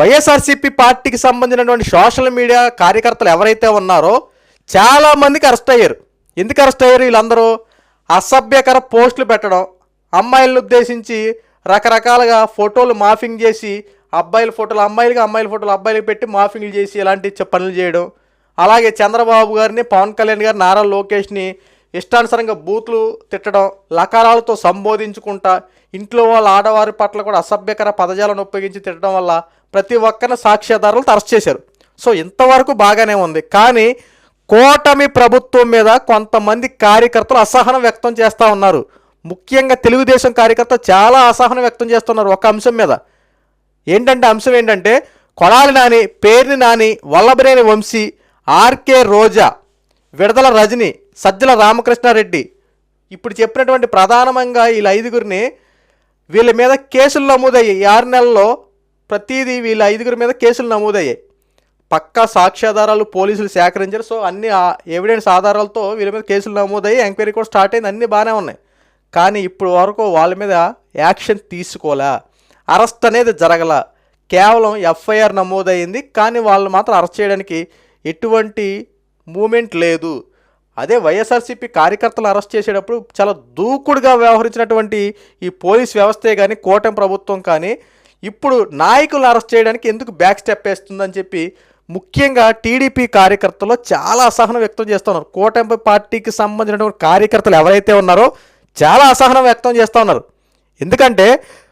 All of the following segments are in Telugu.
వైఎస్ఆర్సీపీ పార్టీకి సంబంధించినటువంటి సోషల్ మీడియా కార్యకర్తలు ఎవరైతే ఉన్నారో చాలామందికి అరెస్ట్ అయ్యారు. ఎందుకు అరెస్ట్ అయ్యారు వీళ్ళందరూ? అసభ్యకర పోస్టులు పెట్టడం అమ్మాయిలను ఉద్దేశించి రకరకాలుగా ఫోటోలు మాఫింగ్ చేసి అబ్బాయిల ఫోటోలు అమ్మాయిలకి అమ్మాయిల ఫోటోలు అబ్బాయిలకి పెట్టి మాఫింగ్లు చేసి ఇలాంటి పనులు చేయడం. అలాగే చంద్రబాబు గారిని పవన్ కళ్యాణ్ గారు నారా లోకేష్ని ఇష్టానుసారంగా బూతులు తిట్టడం లకారాలతో సంబోధించుకుంటా ఇంట్లో వాళ్ళ ఆడవారి పట్ల కూడా అసభ్యకర పదజాలను ఉపయోగించి తిట్టడం వల్ల ప్రతి ఒక్కరిని సాక్ష్యాధారాలతో అరెస్ట్ చేశారు. సో ఇంతవరకు బాగానే ఉంది. కానీ కూటమి ప్రభుత్వం మీద కొంతమంది కార్యకర్తలు అసహనం వ్యక్తం చేస్తూ ఉన్నారు. ముఖ్యంగా తెలుగుదేశం కార్యకర్త చాలా అసహనం వ్యక్తం చేస్తున్నారు ఒక అంశం మీద. ఏంటంటే అంశం ఏంటంటే కొడాలి నాని పేర్ని నాని వల్లభనేని వంశీ ఆర్కే రోజా విడదల రజని సజ్జల రామకృష్ణారెడ్డి ఇప్పుడు చెప్పినటువంటి ప్రధానంగా వీళ్ళ ఐదుగురిని వీళ్ళ మీద కేసులు నమోదయ్యాయి. ఆరు నెలల్లో ప్రతిదీ వీళ్ళ ఐదుగురి మీద కేసులు నమోదయ్యాయి. పక్కా సాక్ష్యాధారాలు పోలీసులు సేకరించారు. సో అన్ని ఎవిడెన్స్ ఆధారాలతో వీళ్ళ మీద కేసులు నమోదయ్యి ఎంక్వైరీ కూడా స్టార్ట్ అయింది. అన్నీ బాగానే ఉన్నాయి. కానీ ఇప్పుడు వరకు వాళ్ళ మీద యాక్షన్ తీసుకోలే. అరెస్ట్ అనేది జరగల. కేవలం ఎఫ్ఐఆర్ నమోదయ్యింది. కానీ వాళ్ళు మాత్రం అరెస్ట్ చేయడానికి ఎటువంటి మూమెంట్ లేదు. అదే వైఎస్ఆర్సీపీ కార్యకర్తలు అరెస్ట్ చేసేటప్పుడు చాలా దూకుడుగా వ్యవహరించినటువంటి ఈ పోలీస్ వ్యవస్థే కానీ కూటమి ప్రభుత్వం కానీ ఇప్పుడు నాయకులను అరెస్ట్ చేయడానికి ఎందుకు బ్యాక్ స్టెప్ వేస్తుందని చెప్పి ముఖ్యంగా టీడీపీ కార్యకర్తలు చాలా అసహనం వ్యక్తం చేస్తున్నారు. కూటమి పార్టీకి సంబంధించినటువంటి కార్యకర్తలు ఎవరైతే ఉన్నారో చాలా అసహనం వ్యక్తం చేస్తూ ఉన్నారు. ఎందుకంటే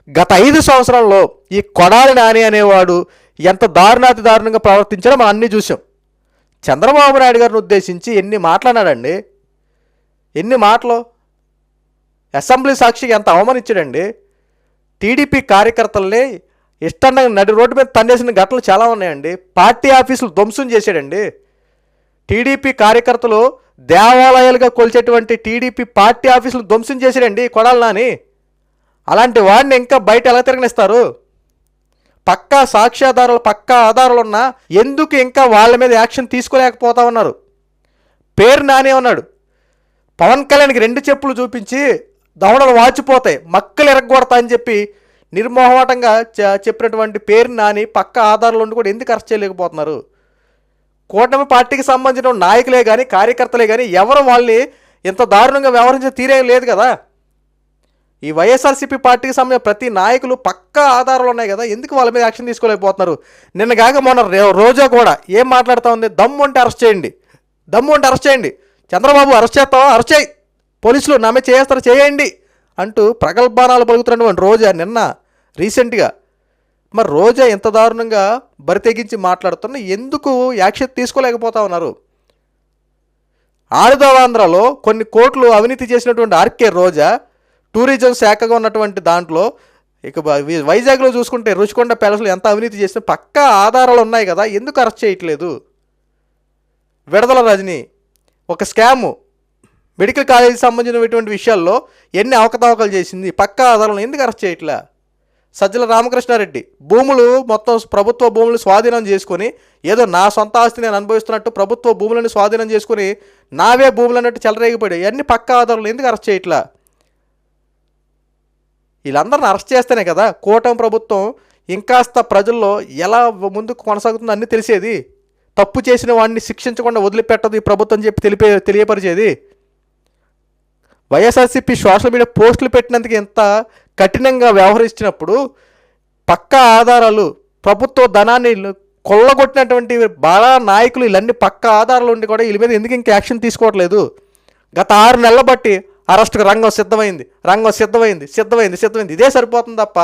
గత ఐదు సంవత్సరాల్లో ఈ కొడాలి నాని అనేవాడు ఎంత దారుణాతి దారుణంగా ప్రవర్తించారో మనం అన్నీ చూసాం చంద్రబాబు నాయుడు గారిని ఉద్దేశించి ఎన్ని మాట్లాడాడండి? ఎన్ని మాటలు? అసెంబ్లీ సాక్షికి ఎంత అవమానించాడండి? టీడీపీ కార్యకర్తల్ని ఇష్టంగా నడి రోడ్డు మీద తన్నేసిన ఘటనలు చాలా ఉన్నాయండి. పార్టీ ఆఫీసులు ధ్వంసం చేశాడండి. టీడీపీ కార్యకర్తలు దేవాలయాలుగా కొలిచేటువంటి టీడీపీ పార్టీ ఆఫీసులు ధ్వంసం చేశాడండి కొడాలని అలాంటి వాడిని ఇంకా బయట ఎలా తిరగనిస్తారు? పక్కా సాక్ష్యాధారాలు పక్కా ఆధారాలు ఉన్నా ఎందుకు ఇంకా వాళ్ళ మీద యాక్షన్ తీసుకోలేకపోతా ఉన్నారు? పేరు నానే ఉన్నాడు. పవన్ కళ్యాణ్కి రెండు చెప్పులు చూపించి దవడలు వాచిపోతాయి మక్కలు ఎరగొడతా అని చెప్పి నిర్మోహమాటంగా చె- చెప్పినటువంటి పేరు నాని పక్క ఆధారాలు ఉండి కూడా ఎందుకు అరెస్ట్ చేయలేకపోతున్నారు? కూటమి పార్టీకి సంబంధించిన నాయకులే కానీ కార్యకర్తలే కానీ ఎవరు వాళ్ళని ఇంత దారుణంగా వ్యవహరించే తీరే లేదు కదా? ఈ వైఎస్ఆర్సీపీ పార్టీకి సంబంధించిన ప్రతి నాయకులు పక్కా ఆధారాలు ఉన్నాయి కదా ఎందుకు వాళ్ళ మీద యాక్షన్ తీసుకోలేకపోతున్నారు? నిన్న కాక మొన్న రోజా కూడా ఏం మాట్లాడుతూ ఉంది? దమ్ము ఉంటే అరెస్ట్ చేయండి. దమ్ము ఉంటే అరెస్ట్ చేయండి. చంద్రబాబు అరెస్ట్ చేస్తావా? అరెస్ట్ చేయి. పోలీసులు నా చేస్తారు చేయండి అంటూ ప్రగల్భానాలు పలుకుతున్నటువంటి రోజా నిన్న రీసెంట్గా. మరి రోజా ఎంత దారుణంగా బరితెగించి మాట్లాడుతున్నా ఎందుకు యాక్షన్ తీసుకోలేకపోతా ఉన్నారు? ఆరుదవాంధ్రలో కొన్ని కోట్లు అవినీతి చేసినటువంటి ఆర్కే రోజా టూరిజం శాఖగా ఉన్నటువంటి దాంట్లో ఇక వైజాగ్లో చూసుకుంటే రుచికొండ ప్యాలెస్లో ఎంత అవినీతి చేసినా పక్కా ఆధారాలు ఉన్నాయి కదా ఎందుకు అరెస్ట్ చేయట్లేదు? విడదల రజని ఒక స్కాము. మెడికల్ కాలేజీకి సంబంధించినటువంటి విషయాల్లో ఎన్ని అవకతవకలు చేసింది పక్కా ఆధారాలను ఎందుకు అరెస్ట్ చేయట్లే? సజ్జల రామకృష్ణారెడ్డి భూములు మొత్తం ప్రభుత్వ భూములు స్వాధీనం చేసుకొని ఏదో నా సొంత ఆస్తి నేను అనుభవిస్తున్నట్టు ప్రభుత్వ భూములను స్వాధీనం చేసుకొని నావే భూములు అన్నట్టు చెలరేగిపోయాయి. ఇవన్నీ పక్కా ఆధారాలు ఎందుకు అరెస్ట్ చేయట్లా? వీళ్ళందరిని అరెస్ట్ చేస్తేనే కదా కూటమి ప్రభుత్వం ఇంకాస్త ప్రజల్లో ఎలా ముందుకు కొనసాగుతుందో అన్నీ తెలిసేది. తప్పు చేసిన వాడిని శిక్షించకుండా వదిలిపెట్టదు ఈ ప్రభుత్వం చెప్పి తెలిపే తెలియపరిచేది. వైఎస్ఆర్సీపీ సోషల్ మీడియా పోస్టులు పెట్టినందుకు ఎంత కఠినంగా వ్యవహరించినప్పుడు పక్కా ఆధారాలు ప్రభుత్వ ధనాన్ని కొల్లగొట్టినటువంటి బాగా నాయకులు ఇవన్నీ పక్క ఆధారాలు ఉండి కూడా వీళ్ళ మీద ఎందుకు ఇంకా యాక్షన్ తీసుకోవట్లేదు. గత ఆరు నెలల బట్టి అరెస్ట్కి రంగం సిద్ధమైంది రంగం సిద్ధమైంది సిద్ధమైంది సిద్ధమైంది. ఇదే సరిపోతుంది తప్ప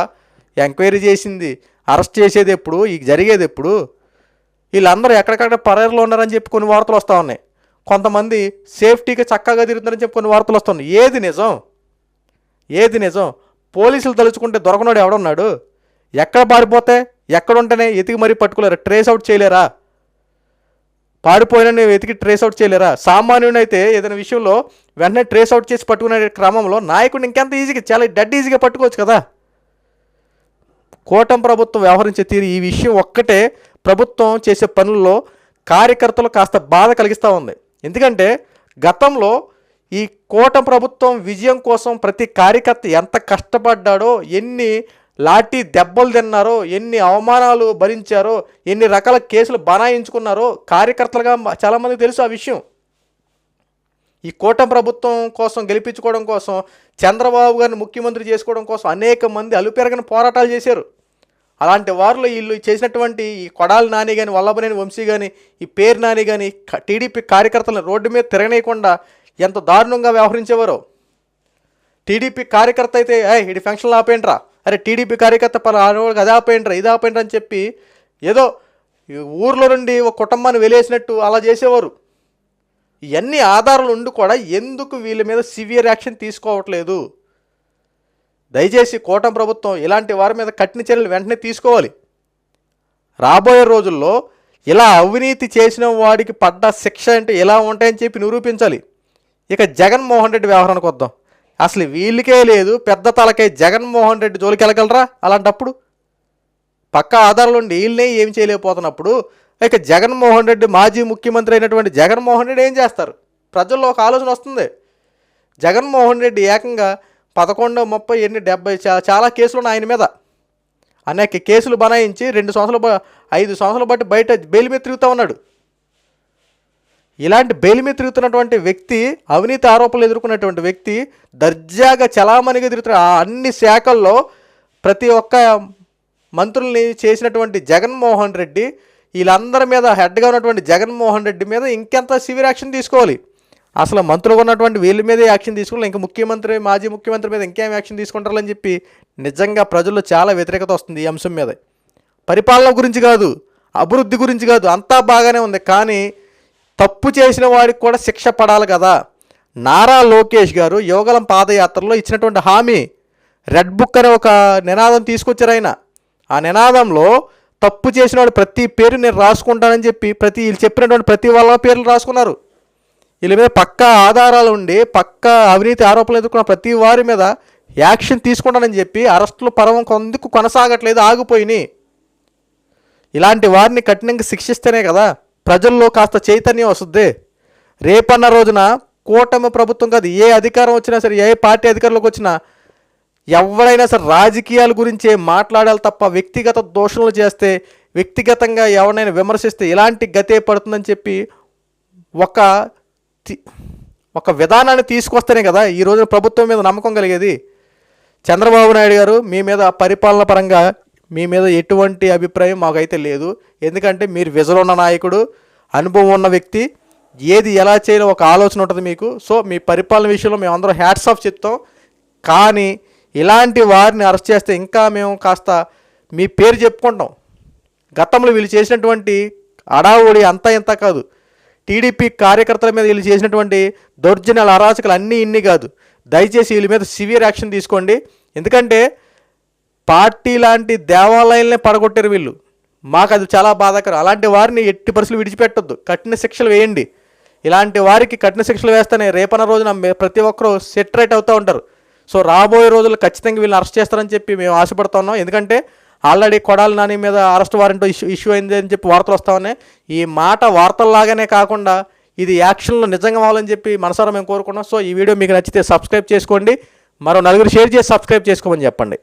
ఎంక్వైరీ చేసింది అరెస్ట్ చేసేది ఎప్పుడు ఈ జరిగేది ఎప్పుడు? వీళ్ళందరూ ఎక్కడికక్కడ పరేర్లో ఉన్నారని చెప్పి కొన్ని వార్తలు వస్తూ ఉన్నాయి. కొంతమంది సేఫ్టీగా చక్కగా తిరుగుతున్నారని చెప్పి కొన్ని వార్తలు వస్తున్నాయి ఏది నిజం? ఏది నిజం? పోలీసులు తలుచుకుంటే దొరకనోడు ఎవడున్నాడు? ఎక్కడ పారిపోతే ఎక్కడుంటేనే ఎతికి మరీ పట్టుకోలేరు. ట్రేస్ అవుట్ చేయలేరా? పాడిపోయిన వెతికి ట్రేస్ అవుట్ చేయలేరా? సామాన్యుని అయితే ఏదైనా విషయంలో వెంటనే ట్రేస్ అవుట్ చేసి పట్టుకునే క్రమంలో నాయకుడిని ఇంకెంత ఈజీగా చాలా డెడ్ ఈజీగా పట్టుకోవచ్చు కదా? కూటమి ప్రభుత్వం వ్యవహరించే తీరు ఈ విషయం ఒక్కటే ప్రభుత్వం చేసే పనుల్లో కార్యకర్తలు కాస్త బాధ కలిగిస్తూ ఉంది. ఎందుకంటే గతంలో ఈ కూటమి ప్రభుత్వం విజయం కోసం ప్రతి కార్యకర్త ఎంత కష్టపడ్డాడో ఎన్ని లాఠీ దెబ్బలు తిన్నారో ఎన్ని అవమానాలు భరించారో ఎన్ని రకాల కేసులు బనాయించుకున్నారో కార్యకర్తలుగా చాలామందికి తెలుసు ఆ విషయం. ఈ కూటమి ప్రభుత్వం కోసం గెలిపించుకోవడం కోసం చంద్రబాబు గారిని ముఖ్యమంత్రి చేసుకోవడం కోసం అనేక మంది అలుపెరగని పోరాటాలు చేశారు. అలాంటి వారిలో వీళ్ళు చేసినటువంటి ఈ కొడాలి నాని కానీ వల్లభనేని వంశీ కానీ ఈ పేరు నాని కానీ టీడీపీ కార్యకర్తలను రోడ్డు మీద తిరగనేయకుండా ఎంత దారుణంగా వ్యవహరించేవారో. టీడీపీ కార్యకర్త అయితే ఏ ఇది ఫంక్షన్లు ఆపేయండిరా. అరే టీడీపీ కార్యకర్త పలా ఆడవాళ్ళకి అది ఆపేయండిరా ఇది ఆపేయండిరా అని చెప్పి ఏదో ఊర్లో నుండి ఒక కుటుంబాన్ని వెలేసినట్టు అలా చేసేవారు. ఇవన్నీ ఆధారాలు ఉండి కూడా ఎందుకు వీళ్ళ మీద సివియర్ యాక్షన్ తీసుకోవట్లేదు? దయచేసి కూటమి ప్రభుత్వం ఇలాంటి వారి మీద కఠిన చర్యలు వెంటనే తీసుకోవాలి. రాబోయే రోజుల్లో ఇలా అవినీతి చేసిన వాడికి పడ్డ శిక్ష అంటే ఎలా ఉంటాయని చెప్పి నిరూపించాలి. ఇక జగన్మోహన్ రెడ్డి వ్యవహారానికి వద్దాం. అసలు వీళ్ళకే లేదు పెద్ద తలకై జగన్మోహన్ రెడ్డి జోలికి వెళ్ళగలరా అలాంటప్పుడు? పక్క ఆధారాలు ఉండి వీళ్ళనే ఏం చేయలేకపోతున్నప్పుడు ఇక జగన్మోహన్ రెడ్డి మాజీ ముఖ్యమంత్రి అయినటువంటి జగన్మోహన్ రెడ్డి ఏం చేస్తారు? ప్రజల్లో ఒక ఆలోచన వస్తుంది. జగన్మోహన్ రెడ్డి ఏకంగా పదకొండు ముప్పై ఎన్ని డెబ్బై చా- చాలా కేసులు ఉన్నాయి ఆయన మీద. అనేక కేసులు బనాయించి రెండు సంవత్సరాలు ఐదు సంవత్సరాలు బట్టి బయట బెయిల్ మీద తిరుగుతూ ఉన్నాడు. ఇలాంటి బెయిల్ మీద తిరుగుతున్నటువంటి వ్యక్తి అవినీతి ఆరోపణలు ఎదుర్కొన్నటువంటి వ్యక్తి దర్జాగా చలామణిగా తిరుగుతున్న ఆ అన్ని శాఖల్లో ప్రతి ఒక్క మంత్రుల్ని చేసినటువంటి జగన్మోహన్ రెడ్డి వీళ్ళందరి మీద హెడ్గా ఉన్నటువంటి జగన్మోహన్ రెడ్డి మీద ఇంకెంత సివియర్ యాక్షన్ తీసుకోవాలి? అసలు మంత్రులుగా ఉన్నటువంటి వీళ్ళ మీదే యాక్షన్ తీసుకోవాలి ఇంకా ముఖ్యమంత్రి మాజీ ముఖ్యమంత్రి మీద ఇంకేం యాక్షన్ తీసుకుంటారని చెప్పి నిజంగా ప్రజల్లో చాలా వ్యతిరేకత వస్తుంది ఈ అంశం మీద. పరిపాలన గురించి కాదు అభివృద్ధి గురించి కాదు అంతా బాగానే ఉంది. కానీ తప్పు చేసిన వాడికి కూడా శిక్ష పడాలి కదా. నారా లోకేష్ గారు యోగలం పాదయాత్రలో ఇచ్చినటువంటి హామీ. రెడ్ బుక్ అనే ఒక నినాదం తీసుకొచ్చారు ఆయన. ఆ నినాదంలో తప్పు చేసిన వాడు ప్రతి పేరు నేను రాసుకుంటానని చెప్పి ప్రతి వీళ్ళు చెప్పినటువంటి ప్రతి వాళ్ళ పేర్లు రాసుకున్నారు. వీళ్ళ మీద పక్కా ఆధారాలు ఉండి పక్కా అవినీతి ఆరోపణలు ఎదుర్కొన్న ప్రతి వారి మీద యాక్షన్ తీసుకుంటానని చెప్పి అరెస్టులు పరవం కొందుకు కొనసాగట్లేదు ఆగిపోయినాయి. ఇలాంటి వారిని కఠినంగా శిక్షిస్తేనే కదా ప్రజల్లో కాస్త చైతన్యం వస్తుంది. రేపన్న రోజున కూటమి ప్రభుత్వం కాదు ఏ అధికారం వచ్చినా సరే ఏ పార్టీ అధికారంలోకి వచ్చినా ఎవరైనా సరే రాజకీయాల గురించే మాట్లాడాలి తప్ప వ్యక్తిగత దోషణలు చేస్తే వ్యక్తిగతంగా ఎవరినైనా విమర్శిస్తే ఇలాంటి గతే పడుతుందని చెప్పి ఒక ఒక విధానాన్ని తీసుకొస్తేనే కదా ఈ రోజున ప్రభుత్వం మీద నమ్మకం కలిగేది. చంద్రబాబు నాయుడు గారు మీ మీద పరిపాలన పరంగా మీ మీద ఎటువంటి అభిప్రాయం మాకైతే లేదు. ఎందుకంటే మీరు విజన్ ఉన్న నాయకుడు అనుభవం ఉన్న వ్యక్తి ఏది ఎలా చేయాలో ఒక ఆలోచన ఉంటుంది మీకు. సో మీ పరిపాలన విషయంలో మేము అందరం హ్యాట్స్ ఆఫ్ చెప్తాం. కానీ ఇలాంటి వారిని అరెస్ట్ చేస్తే ఇంకా మేము కాస్త మీ పేరు చెప్పుకుంటాం. గతంలో వీళ్ళు చేసినటువంటి అడావుడి అంతా ఇంత కాదు. టీడీపీ కార్యకర్తల మీద వీళ్ళు చేసినటువంటి దౌర్జన్యాల అరాచకాలు అన్నీ ఇన్ని కాదు. దయచేసి వీళ్ళ మీద సివియర్ యాక్షన్ తీసుకోండి. ఎందుకంటే పార్టీ లాంటి దేవాలయాలనే పడగొట్టారు వీళ్ళు. మాకు అది చాలా బాధాకరం. అలాంటి వారిని ఎట్టి పరిస్థితులు విడిచిపెట్టొద్దు. కఠిన శిక్షలు వేయండి. ఇలాంటి వారికి కఠిన శిక్షలు వేస్తేనే రేపన్న రోజున ప్రతి ఒక్కరూ సెటరేట్ అవుతూ ఉంటారు. సో రాబోయే రోజుల్లో ఖచ్చితంగా వీళ్ళని అరెస్ట్ చేస్తారని చెప్పి మేము ఆశపడుతా ఉన్నాం. ఎందుకంటే ఆల్రెడీ కొడాలి నాని మీద అరెస్ట్ వారెంట్ ఇష్యూ ఇష్యూ అయింది అని చెప్పి వార్తలు వస్తా ఉన్నాయి. ఈ మాట వార్తల్లాగానే కాకుండా ఇది యాక్షన్లో నిజంగా అవ్వాలని చెప్పి మనసారా మేము కోరుకున్నాం సో ఈ వీడియో మీకు నచ్చితే సబ్స్క్రైబ్ చేసుకోండి. మరో నలుగురు షేర్ చేసి సబ్స్క్రైబ్ చేసుకోమని చెప్పండి.